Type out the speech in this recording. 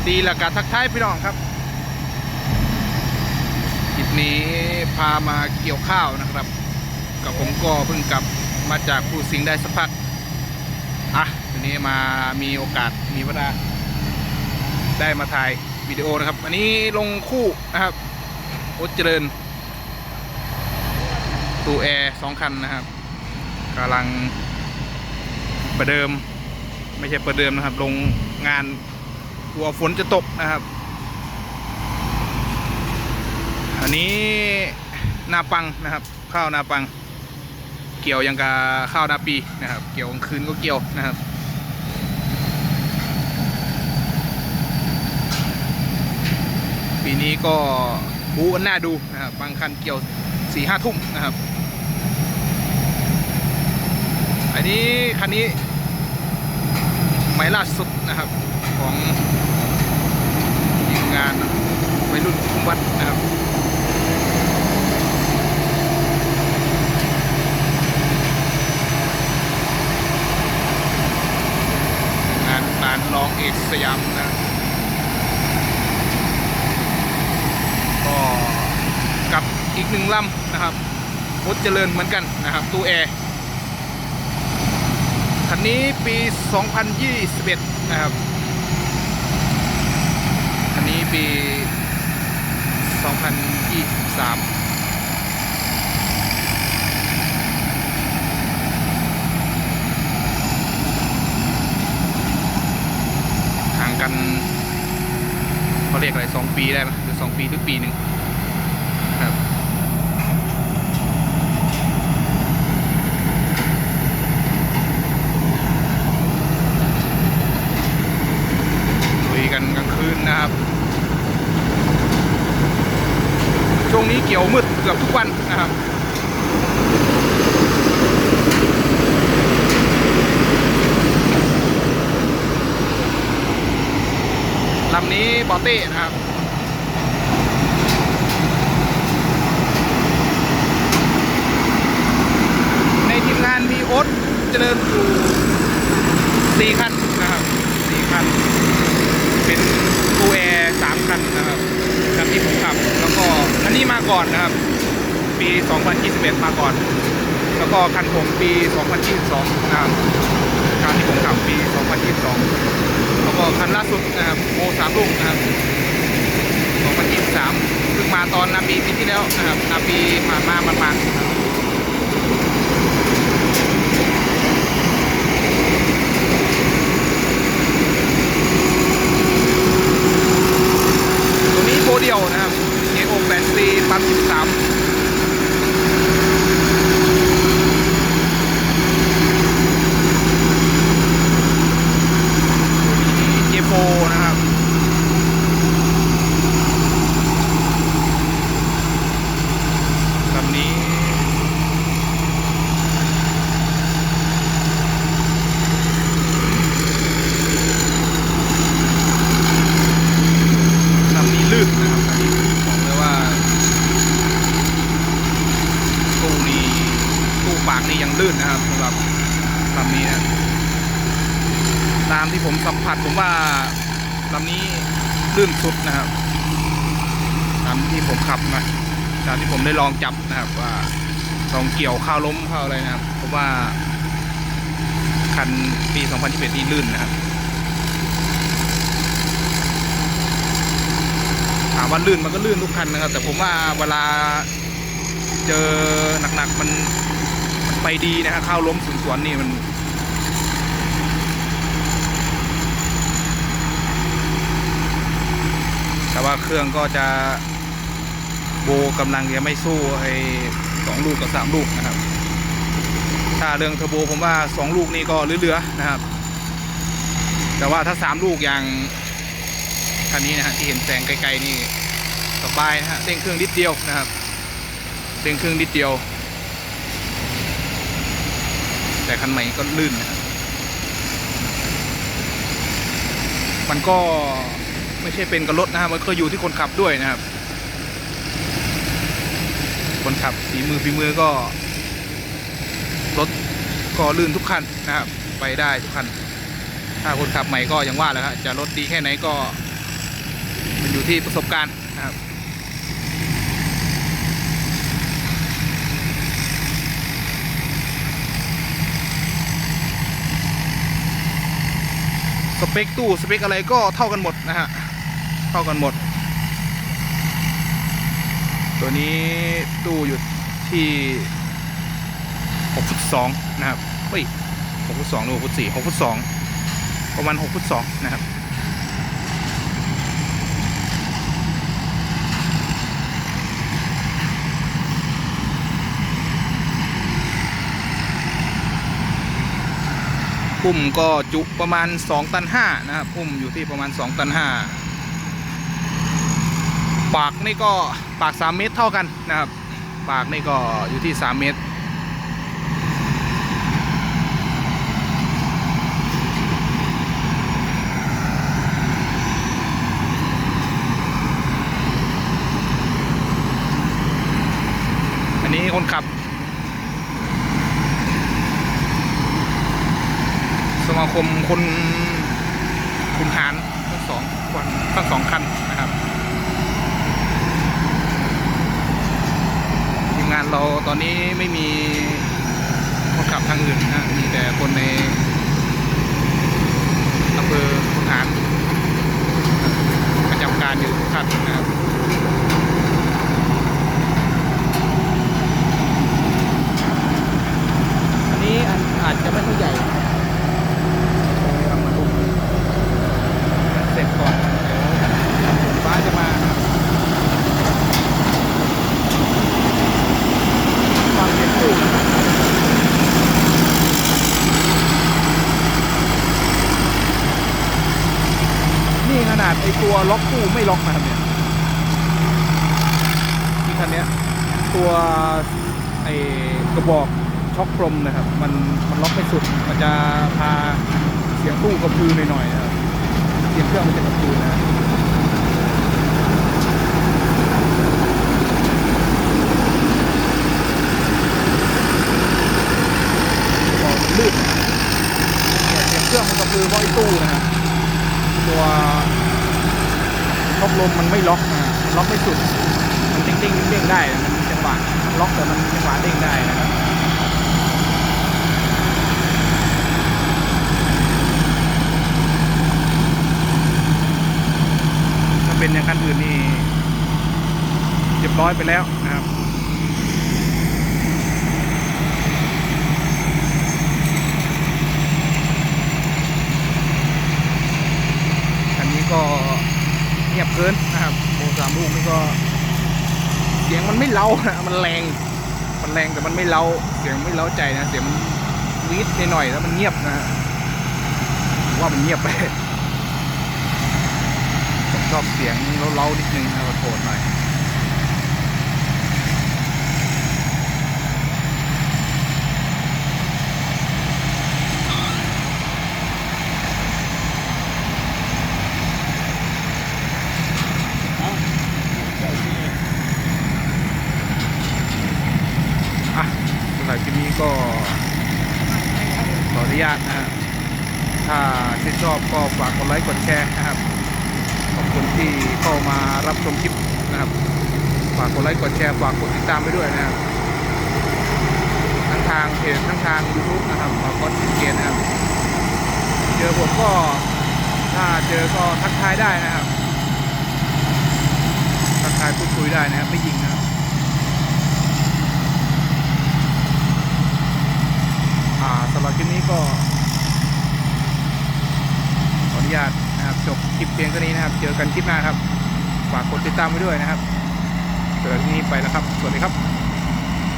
วัสดีและการทักทายพี่น้องครับคลิปนี้พามาเกี่ยวข้าวนะครับ กับผมก็เพิ่งกลับมาจากภูสิงห์ได้สักพักอะทีนี้มามีโอกาสมีเวลาได้มาถ่ายวิดีโอนะครับ อันนี้ลงคู่นะครับโอเจริญตูแอร์สองคันนะครับกำลังประเดิม ไม่ใช่ประเดิมนะครับ ลงงาน ลัวฝนจะตกนะครับ อันนี้นาปังนะครับ ข้าวนาปัง เกี่ยวยังกับข้าวนาปีนะครับ เกี่ยวกลางคืนก็เกี่ยวนะครับปีนี้ก็บูันน้าดูนะครับบางคันเกี่ยวสี่ห้าทุ่มนะครับ อันนี้คันนี้ใหม่ล่าสุดนะครับของ งานวัยรุ่นคุมวัดนะครับงานร้านรองเอกสยามนะก็กับอีกหนึ่งลำนะครับพดเจริญเหมือนกันนะครับ ตู้แอร์คันนี้ปี 2021 นะครับคันนี้ ปี 2023ห่างกันเขาเรียกอะไร2ปีได้ไหมหรือ2ปีหรือปีหนึ่งครับลุยกันกลางคืนนะครับ ช่ว งนี้เกี่ยวมืดเกือบทุกวันนะครับลำนี้บอเต้นะครับ ในทีมงานมีโอ๊ตเจริญอยู่สี่คันนะครับสี่คัน เป็นตูแอร์สามคันนะครับคันที่ผมขับ แล้วก็อันนี้มาก่อนนะครับ ปี 2021 มาก่อน แล้วก็คันผมปี 2022 นะครับคันที่ผมขับปี 2022 แล้วก็คันล่าสุดนะครับโอสามลูกนะครับ 2023เพิ่งมาตอนนาปีปีที่แล้วนะครับนาปีมานมามามานะครับ ตัวนี้โบเดียวนะครับ KO 8 c ปั๊ม13เจโฟนะครับ ลำนี้ ลำนี้ลื่นนะครับอันนี้บอกเลยว่า ตู้นี้ตู้ปากนี่ยังลื่นนะครับสำหรับลำนี้นะตามที่ ผมสัมผัสผมว่าลำนี้ลื่นสุดนะครับตามที่ผมขับมาตามที่ผมได้ลองจับนะครับว่าลองเกี่ยวข้าวล้มข้าวอะไรนะครับผมว่าคันปี2021นี่ลื่นนะครับถามว่าลื่นมันก็ลื่นทุกคันนะครับ แต่ผมว่าเวลาเจอหนักๆมันมันไปดีนะฮะเข้าวล้มสวนสวนๆนี่มัน แต่ว่าเครื่องก็จะโบกำลังยังไม่สู้ไอ้สองลูกกับสามลูกนะครับ ถ้าเรื่องเทอร์โบผมว่าสองลูกนี่ก็เหลือๆนะครับ แต่ว่าถ้าสามลูกอย่างคันนี้นะฮะที่เห็นแสงไกลๆนี่สบายนะฮะเร่งเครื่องนิดเดียวนะครับเร่งเครื่องนิดเดียว แต่คันใหม่ก็ลื่นนะครับมันก็ ไม่ใช่เป็นกับรถนะครับมันก็อยู่ที่คนขับด้วยนะครับ คนขับฝีมือฝีมือก็รถก็ลื่นทุกคันนะครับ ไปได้ทุกคัน ถ้าคนขับใหม่ก็ย่างว่าแหละครับจะรถดีแค่ไหนก็ มันอยู่ที่ประสบการณ์นะครับสเปคตู้สเปคอะไรก็เท่ากันหมดนะฮะ เท่ากันหมด ตัวนี้ตู้อยู่ที่6ฟุต2นะครับเฮ้ย6ฟุต2หรือ6ฟุต4 6ฟุต2ประมาณ6ฟุต2นะครับพุ่มก็จุประมาณ 2 ตัน5นะครับพุ่มอยู่ที่ประมาณ 2 ตัน5 ปากนี่ก็ปาก 3 เมตรเท่ากันนะครับ ปากนี่ก็อยู่ที่ 3 เมตร อันนี้คนขับ สมาคมคนคุณหารทั้งสองคนทั้งสองคันนะครับทีม งานเราตอนนี้ไม่มีคนขับทางอื่นนะมีแต่คนในอำเภอคุณหารประจำการอยู่ทุกคันนะครับ อันนี้อันอาจจะไม่ค่อยใหญ่ ทำมาลุกเสร็จก่อนเดี๋ยวฟ้าจะมาฟังเสียงตู้ นาดไอตัวล็อกกู้ไม่ล็อกนะครับเนี่ยที่คันเนี้ยตัวไอกระบอกช็อคพรมนะครับ มันมันล็อกไม่สุด มันจะพาเสียงตู้กระพือหน่อยๆนะครับเสียงเครื่องมันจะกระพือนะครับบอกมันลื่นนะครับเนี่ยเสียงเครื่องมันกระพือเพราะไอ้ตู้นะครับตัวล็อกลมมัน ไม่ล็อกนะมันล็อกไม่สุด มันเด้งเด้งเด้งได้มันจังหวะมันล็อกแต่มันจังหวะเด้งได้นะครับถ้าเป็นอย่างคันอื่นนี่เรียบร้อยไปแล้วนะครับ อันนี้ก็เงียบเกินนะครับโอ้สา มันก็ เสียงมันไม่เล้านะมันแรง มันแรงแต่มันไม่เล้า เสียงไม่เล้าใจนะ เสียงมันวีดหน่อยแล้วมันเงียบนะว่ามันเงียบไปผมชอบเสียงเล้าๆนิดนึงนะโทษหน่อย อะสำหรับคลิปนี้ก็ขออนุญาตนะฮะถ้า ชอบก็ฝากกดไลค์กดแชร์นะครับ ขอบคุณที่เข้ามารับชมคลิปนะครับ ฝากกดไลค์กดแชร์ฝากกดติดตามไปด้วยนะครับทั้งทางเพจทั้งทาง YouTube นะครับฝากกดติดเกตนะครับ เจอผมก็ถ้าเจอก็ทักทายได้นะครับ ทักทายพูดคุยได้นะครับไม่ยิงนะครับอ่าสำหรับคลิปนี้ก็ นุญาตนะครับจบคลิปเพียงเท่านี้นะครับ เจอกันคลิปหน้าครับ ฝากกดติดตามไว้ด้วยนะครับสำหรับที่นี้ไปแล้วครับ สวัสดีครับ